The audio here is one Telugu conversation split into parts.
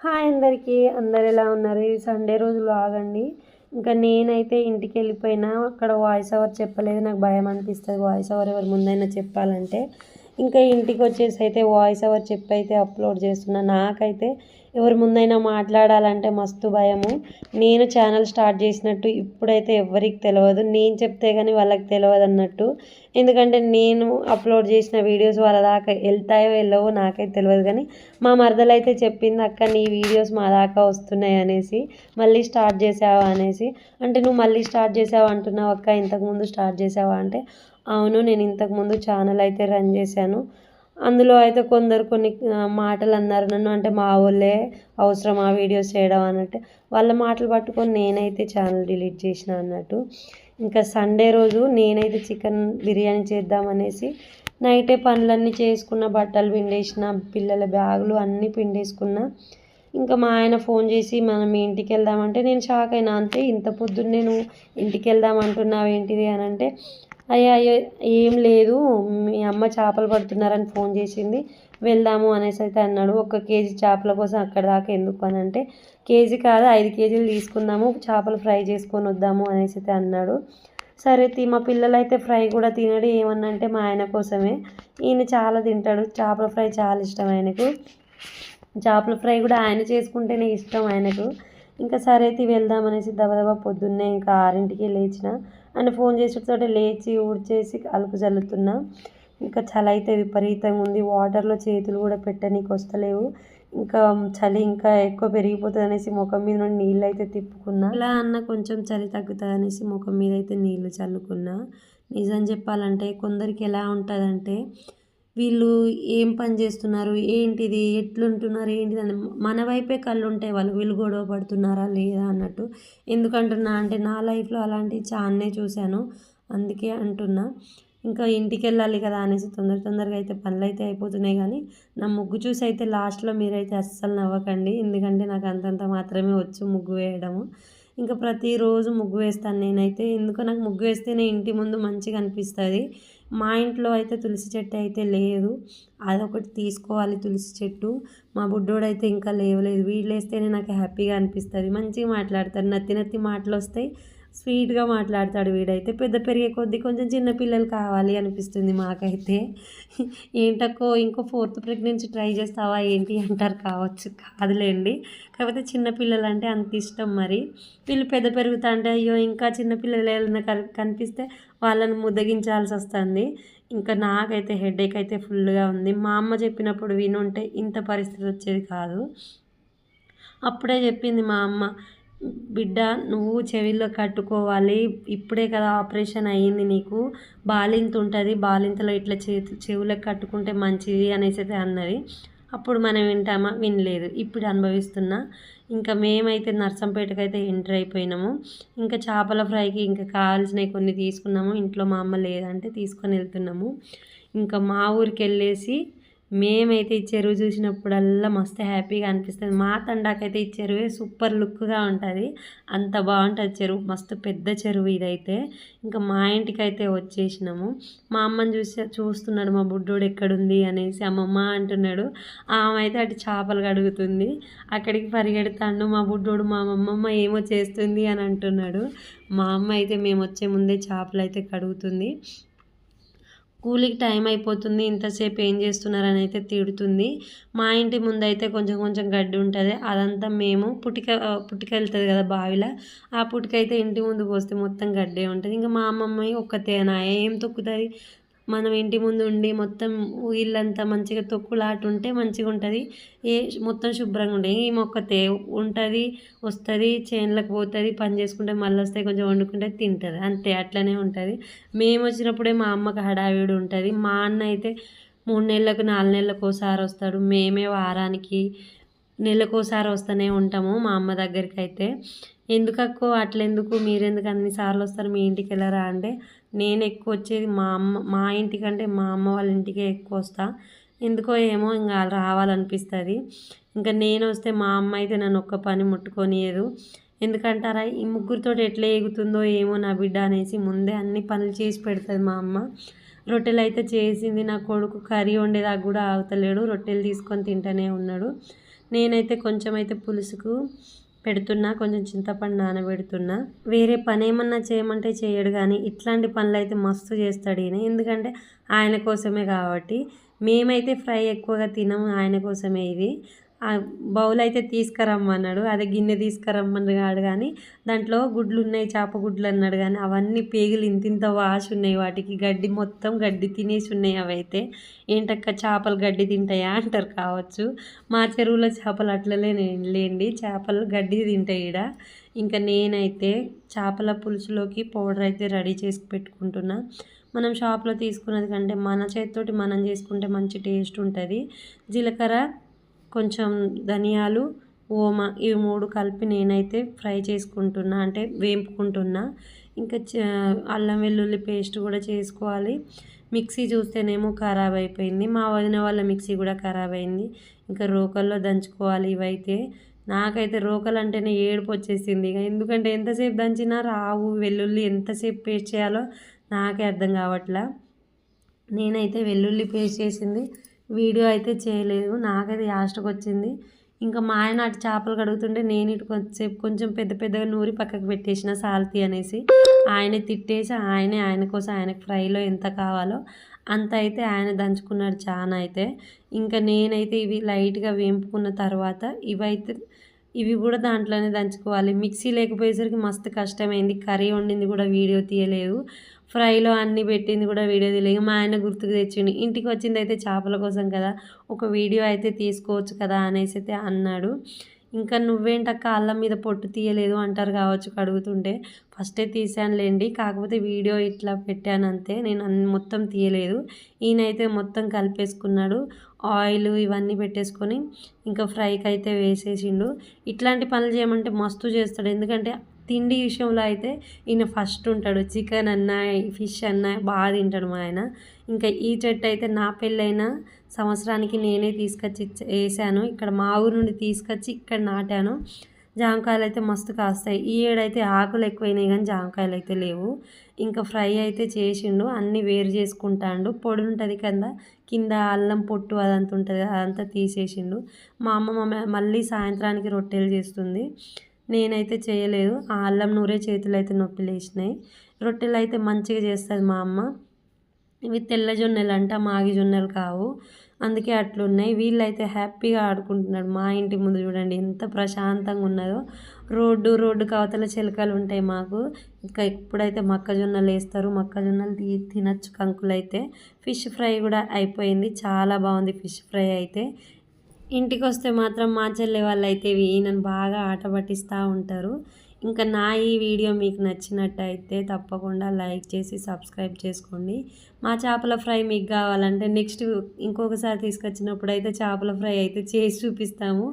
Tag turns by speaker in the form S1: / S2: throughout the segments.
S1: హాయ్ అందరికీ. అందరు ఎలా ఉన్నారు? ఈ సండే రోజు ఆగండి. ఇంకా నేనైతే ఇంటికి వెళ్ళిపోయినా అక్కడ వాయిస్ ఓవర్ చెప్పలేదు. నాకు భయం అనిపిస్తుంది. వాయిస్ ఓవర్ ఎవరి ముందైనా చెప్పాలంటే. ఇంకా ఇంటికి వచ్చేసి అయితే వాయిస్ ఓవర్ చెప్పి అయితే అప్లోడ్ చేస్తున్నా. నాకైతే ఎవరి ముందైనా మాట్లాడాలంటే మస్తు భయము. నేను ఛానల్ స్టార్ట్ చేసినట్టు ఇప్పుడైతే ఎవరికి తెలియదు నేను చెప్తే కానీ వాళ్ళకి తెలియదు అన్నట్టు. ఎందుకంటే నేను అప్లోడ్ చేసిన వీడియోస్ వాళ్ళ దాకా వెళ్తాయో వెళ్ళవో నాకైతే తెలియదు కానీ మా మరదలు అయితే చెప్పింది అక్క నీ వీడియోస్ మా దాకా వస్తున్నాయి అనేసి. మళ్ళీ స్టార్ట్ చేసావా అనేసి. అంటే నువ్వు మళ్ళీ స్టార్ట్ చేసావా అంటున్నావు అక్క ఇంతకుముందు స్టార్ట్ చేసావా అంటే అవును నేను ఇంతకుముందు ఛానల్ అయితే రన్ చేశాను. అందులో అయితే కొందరు కొన్ని మాటలు అన్నారు నన్ను. అంటే మా వాళ్ళే అవసరం ఆ వీడియోస్ చేయడం అన్నట్టు. వాళ్ళ మాటలు పట్టుకొని నేనైతే ఛానల్ డిలీట్ చేసిన అన్నట్టు. ఇంకా సండే రోజు నేనైతే చికెన్ బిర్యానీ చేద్దామనేసి నైటే పనులన్నీ చేసుకున్న బట్టలు పిండేసిన పిల్లల బ్యాగులు అన్నీ పిండేసుకున్న. ఇంకా మా ఆయన ఫోన్ చేసి మనం ఇంటికి వెళ్దామంటే నేను షాక్ అయినా అంతే ఇంత పొద్దున్నే నువ్వు ఇంటికి వెళ్దాం అంటున్నావు ఏంటిది? అని అంటే అయ్యో అయ్యో ఏం లేదు. మీ అమ్మ చేపలు పడుతున్నారని ఫోన్ చేసింది. వెళ్దాము అనేసి అయితే అన్నాడు. ఒక కేజీ చేపల కోసం అక్కడ దాకా ఎందుకు అని అంటే కేజీ కాదు ఐదు కేజీలు తీసుకుందాము చేపలు ఫ్రై చేసుకొని వద్దాము అనేసి అయితే అన్నాడు. సరే తీ మా పిల్లలు అయితే ఫ్రై కూడా తినడు. ఏమన్నంటే మా ఆయన కోసమే. ఈయన చాలా తింటాడు. చేపల ఫ్రై చాలా ఇష్టం ఆయనకు. చేపల ఫ్రై కూడా ఆయన చేసుకుంటేనే ఇష్టం ఆయనకు. ఇంకా సరే అయితే వెళ్దామనేసి దబదబా పొద్దున్నే ఇంకా ఆరింటికి లేచిన అండ్ ఫోన్ చేసేటతో లేచి ఊడ్చేసి అలుపు చల్లుతున్నా ఇంకా చలి అయితే విపరీతంగా ఉంది. వాటర్లో చేతులు కూడా పెట్టనీకి వస్తలేవు. ఇంకా చలి ఇంకా ఎక్కువ పెరిగిపోతుంది అనేసి ముఖం మీద నుండి నీళ్ళు అయితే తిప్పుకున్నా. ఇలా అన్న కొంచెం చలి తగ్గుతుంది అనేసి ముఖం మీద అయితే నీళ్ళు చల్లుకున్నా. నిజం చెప్పాలంటే కొందరికి ఎలా ఉంటుందంటే వీళ్ళు ఏం పని చేస్తున్నారు? ఏంటిది? ఎట్లుంటున్నారు? ఏంటిది? అని మన వైపే కళ్ళు ఉంటాయి వాళ్ళు. వీళ్ళు గొడవ పడుతున్నారా? లేదా? అన్నట్టు. ఎందుకంటున్నా అంటే నా లైఫ్లో అలాంటివి చాలానే చూశాను. అందుకే అంటున్నా. ఇంకా ఇంటికి వెళ్ళాలి కదా అనేసి తొందర తొందరగా అయితే పనులు అయితే అయిపోతున్నాయి కానీ నా ముగ్గు చూసి అయితే లాస్ట్లో మీరైతే అస్సలు నవ్వకండి. ఎందుకంటే నాకు అంతంత మాత్రమే వచ్చు ముగ్గు వేయడము. ఇంకా ప్రతిరోజు ముగ్గు వేస్తాను నేనైతే. ఎందుకో నాకు ముగ్గు వేస్తేనే ఇంటి ముందు మంచిగా అనిపిస్తుంది. మా ఇంట్లో అయితే తులసి చెట్టు అయితే లేదు. అదొకటి తీసుకోవాలి తులసి చెట్టు. మా బుడ్డోడైతే ఇంకా లేవలేదు. వీళ్ళు వేస్తేనే నాకు హ్యాపీగా అనిపిస్తుంది. మంచిగా మాట్లాడతారు నత్తి నత్తి మాటలు వస్తాయి స్వీట్గా మాట్లాడతాడు వీడైతే. పెద్ద పెరిగే కొద్దీ కొంచెం చిన్న పిల్లలు కావాలి అనిపిస్తుంది మాకైతే. ఏంటక్కో ఇంకో ఫోర్త్ ప్రెగ్నెన్సీ ట్రై చేస్తావా ఏంటి అంటారు కావచ్చు కాదులేండి. కాకపోతే చిన్నపిల్లలు అంటే అంత ఇష్టం మరి. వీళ్ళు పెద్ద పెరుగుతా అంటే అయ్యో ఇంకా చిన్నపిల్లలు ఏదైనా కనిపిస్తే వాళ్ళని ముద్దగించాల్సి వస్తుంది. ఇంకా నాకైతే హెడేక్ అయితే ఫుల్గా ఉంది. మా అమ్మ చెప్పినప్పుడు వినుంటే ఇంత పరిస్థితి వచ్చేది కాదు. అప్పుడే చెప్పింది మా అమ్మ బిడ్డ నువ్వు చెవిలో కట్టుకోవాలి. ఇప్పుడే కదా ఆపరేషన్ అయ్యింది నీకు. బాలింత ఉంటుంది బాలింతలో ఇట్లా చేతి చెవులకు కట్టుకుంటే మంచిది అనేసి అయితే అన్నది. అప్పుడు మనం వింటామా? వినలేదు. ఇప్పుడు అనుభవిస్తున్నా. ఇంకా మేమైతే నర్సంపేటకు అయితే ఎంటర్ అయిపోయినాము. ఇంకా చేపల ఫ్రైకి ఇంకా కావాల్సినవి కొన్ని తీసుకున్నాము. ఇంట్లో మా అమ్మ లేదంటే తీసుకొని వెళ్తున్నాము. ఇంకా మా ఊరికి వెళ్ళేసి మేమైతే ఈ చెరువు చూసినప్పుడల్లా మస్తు హ్యాపీగా అనిపిస్తుంది. మా తండాకైతే ఈ చెరువే సూపర్ లుక్గా ఉంటుంది. అంత బాగుంటుంది చెరువు. మస్తు పెద్ద చెరువు ఇదైతే. ఇంకా మా ఇంటికి అయితే వచ్చేసినాము. మా అమ్మని చూసి చూస్తున్నాడు మా బుడ్డోడు ఎక్కడుంది అనేసి. అమ్మమ్మ అంటున్నాడు. ఆమె అయితే అటు చేపలు కడుగుతుంది. అక్కడికి పరిగెడతాడు మా బుడ్డోడు. మా అమ్మమ్మ ఏమో చేస్తుంది అని అంటున్నాడు. మా అమ్మ అయితే మేము వచ్చే ముందే చేపలు అయితే కడుగుతుంది. కూలికి టైం అయిపోతుంది ఇంతసేపు ఏం చేస్తున్నారని అయితే తిడుతుంది. మా ఇంటి ముందు అయితే కొంచెం కొంచెం గడ్డి ఉంటుంది. అదంతా మేము పుట్టిక పుట్టిక వెళ్తుంది కదా బావిలో ఆ పుట్టిక అయితే ఇంటి ముందు పోస్తే మొత్తం గడ్డే ఉంటుంది. ఇంకా మా అమ్మమ్మ ఒక్కతేనా? ఏం తొక్కుతుంది? మనం ఇంటి ముందు ఉండి మొత్తం ఇల్లంతా మంచిగా తొక్కులాట ఉంటే మంచిగా ఉంటుంది ఏ మొత్తం శుభ్రంగా ఉండే ఈ మొక్కతే ఉంటుంది వస్తుంది చేనులకు పోతుంది పని చేసుకుంటే మళ్ళీ వస్తే కొంచెం వండుకుంటే తింటుంది. అంతే అట్లనే ఉంటుంది. మేము వచ్చినప్పుడే మా అమ్మకి హడావిడి ఉంటుంది. మా అన్న అయితే మూడు నెలలకు నాలుగు నెలలకు ఒకసారి వస్తాడు. మేమే వారానికి నెలకోసారి వస్తూనే ఉంటాము మా అమ్మ దగ్గరికి అయితే ఎందుకక్కో అట్లెందుకు మీరెందుకు అన్నిసార్లు వస్తారు మీ ఇంటికి వెళ్ళరా అంటే నేను ఎక్కువ వచ్చేది మా అమ్మ మా ఇంటికంటే మా అమ్మ వాళ్ళ ఇంటికే ఎక్కువ వస్తా. ఎందుకో ఏమో ఇంకా రావాలనిపిస్తుంది. ఇంకా నేను వస్తే మా అమ్మ అయితే నన్ను ఒక్క పని ముట్టుకొనియదు. ఎందుకంటారా ఈ ముగ్గురితో ఎట్లా ఎగుతుందో ఏమో నా బిడ్డ అనేసి ముందే అన్ని పనులు చేసి పెడుతుంది మా అమ్మ. రొట్టెలు అయితే చేసింది నా కొడుకు కర్రీ వండేదాకా కూడా ఆగుతలేడు రొట్టెలు తీసుకొని తింటూనే ఉన్నాడు. నేనైతే కొంచెం అయితే పులుసుకు పెడుతున్నా కొంచెం చింతపండు నానబెడుతున్నా. వేరే పని ఏమన్నా చేయమంటే చేయడు కానీ ఇట్లాంటి పనులు అయితే మస్తు చేస్తాడు ఈయన. ఎందుకంటే ఆయన కోసమే కాబట్టి. మేమైతే ఫ్రై ఎక్కువగా తినము ఆయన కోసమే ఇది. బౌల్ అయితే తీసుకురమ్మన్నాడు. అదే గిన్నె తీసుకురమ్మన్నాడు కానీ దాంట్లో గుడ్లు ఉన్నాయి చేప గుడ్లు అన్నాడు కానీ అవన్నీ పేగులు ఇంత ఇంత ఉన్నాయి వాటికి. గడ్డి మొత్తం గడ్డి తినేసి ఉన్నాయి అవి అయితే ఏంటక్క చేపలు గడ్డి తింటాయా అంటారు కావచ్చు. మా చెరువులో చేపలు అట్లనే లేండి. చేపలు గడ్డి తింటాయి ఈడ. ఇంకా నేనైతే చేపల పులుసులోకి పౌడర్ అయితే రెడీ చేసి పెట్టుకుంటున్నా. మనం షాప్లో తీసుకున్నది కంటే మన చేతితోటి మనం చేసుకుంటే మంచి టేస్ట్ ఉంటుంది. జీలకర్ర కొంచెం ధనియాలు ఓమ ఇవి మూడు కలిపి నేనైతే ఫ్రై చేసుకుంటున్నా అంటే వేపుకుంటున్నా. ఇంకా అల్లం వెల్లుల్లి పేస్ట్ కూడా చేసుకోవాలి. మిక్సీ చూస్తేనేమో ఖరాబ్ అయిపోయింది. మా వదిన వాళ్ళ మిక్సీ కూడా ఖరాబ్ అయింది. ఇంకా రోకల్లో దంచుకోవాలి ఇవైతే. నాకైతే రోకలు అంటేనే ఏడుపు వచ్చేసింది. ఎందుకంటే ఎంతసేపు దంచినా రావు వెల్లుల్లి ఎంతసేపు పేస్ట్ చేయాలో నాకే అర్థం కావట్లా. నేనైతే వెల్లుల్లి పేస్ట్ చేసింది. వీడియో అయితే చేయలేదు. నాకైతే యాస్ట్కి వచ్చింది ఇంకా మా ఆయన అటు చేపలు కడుగుతుంటే నేను ఇటు కొంచెంసేపు కొంచెం పెద్ద పెద్దగా నూరి పక్కకు పెట్టేసిన సాల్తీ అనేసి ఆయన తిట్టేసి ఆయనే ఆయన కోసం ఆయనకు ఫ్రైలో ఎంత కావాలో అంత అయితే ఆయన దంచుకున్నాడు చాలా అయితే. ఇంకా నేనైతే ఇవి లైట్గా వేంపుకున్న తర్వాత ఇవైతే ఇవి కూడా దాంట్లోనే దంచుకోవాలి. మిక్సీ లేకపోయేసరికి మస్తు కష్టమైంది. కర్రీ వండింది కూడా వీడియో తీయలేదు. ఫ్రైలో అన్నీ పెట్టింది కూడా వీడియో తీయలేదు మా ఆయన గుర్తుకు తెచ్చిండు ఇంటికి వచ్చింది అయితే చేపల కోసం కదా ఒక వీడియో అయితే తీసుకోవచ్చు కదా అనేసి అయితే అన్నాడు. ఇంకా నువ్వేంటక్క అల్లం మీద పొట్టు తీయలేదు అంటారు కావచ్చు కడుగుతుంటే. ఫస్టే తీసానులేండి కాకపోతే వీడియో ఇట్లా పెట్టాను అంతే నేను మొత్తం తీయలేదు. ఈయనైతే మొత్తం కలిపేసుకున్నాడు ఆయిల్ ఇవన్నీ పెట్టేసుకొని ఇంకా ఫ్రైకి అయితే వేసేసిండు. ఇట్లాంటి పనులు చేయమంటే మస్తు చేస్తాడు ఎందుకంటే తిండి విషయంలో అయితే ఈయన ఫస్ట్ ఉంటాడు. చికెన్ అన్నా ఫిష్ అన్నా బాగా తింటాడు మా ఆయన. ఇంకా ఈ చెట్టు అయితే నా పెళ్ళైన సంవత్సరానికి నేనే తీసుకొచ్చి వేసాను. ఇక్కడ మా ఊరు నుండి తీసుకొచ్చి ఇక్కడ నాటాను. జామకాయలు అయితే మస్తు కాస్తాయి. ఈ ఏడైతే ఆకులు ఎక్కువైనాయి కానీ జామకాయలు అయితే లేవు. ఇంకా ఫ్రై అయితే చేసిండు. అన్నీ వేరు చేసుకుంటాడు. పొడి ఉంటుంది కదా కింద అల్లం పొట్టు అదంతా ఉంటుంది అదంతా తీసేసిండు. మా అమ్మ మళ్ళీ సాయంత్రానికి రొట్టెలు చేస్తుంది. నేనైతే చేయలేదు. ఆ అల్లం నూరే చేతులు అయితే నొప్పి లేచినాయి. రొట్టెలు అయితే మంచిగా చేస్తుంది మా అమ్మ. ఇవి తెల్ల జొన్నలు అంట మాగి జొన్నలు కావు. అందుకే అట్లున్నాయి. వీళ్ళైతే హ్యాపీగా ఆడుకుంటున్నాడు మా ఇంటి ముందు చూడండి ఎంత ప్రశాంతంగా ఉన్నదో. రోడ్డు రోడ్డు కవతల చిలకలు ఉంటాయి మాకు. ఇంకా ఎప్పుడైతే మొక్కజొన్నలు వేస్తారు. మొక్కజొన్నలు తీ తినచ్చు కంకులు అయితే ఫిష్ ఫ్రై కూడా అయిపోయింది. చాలా బాగుంది ఫిష్ ఫ్రై అయితే. ఇంటికి వస్తే మాత్రం మా చెల్లె వాళ్ళు అయితే ఈయనను బాగా ఆట పట్టిస్తూ ఉంటారు. ఇంకా నా ఈ వీడియో మీకు నచ్చినట్టయితే తప్పకుండా లైక్ చేసి సబ్స్క్రైబ్ చేసుకోండి. మా చేపల ఫ్రై మీకు కావాలంటే నెక్స్ట్ ఇంకొకసారి తీసుకొచ్చినప్పుడు అయితే చేపల ఫ్రై అయితే చేసి చూపిస్తాము.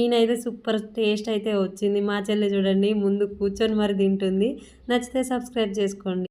S1: ఈయనైతే సూపర్ టేస్ట్ అయితే వచ్చింది. మా చెల్లె చూడండి ముందు కూర్చొని మరి తింటుంది. నచ్చితే సబ్స్క్రైబ్ చేసుకోండి.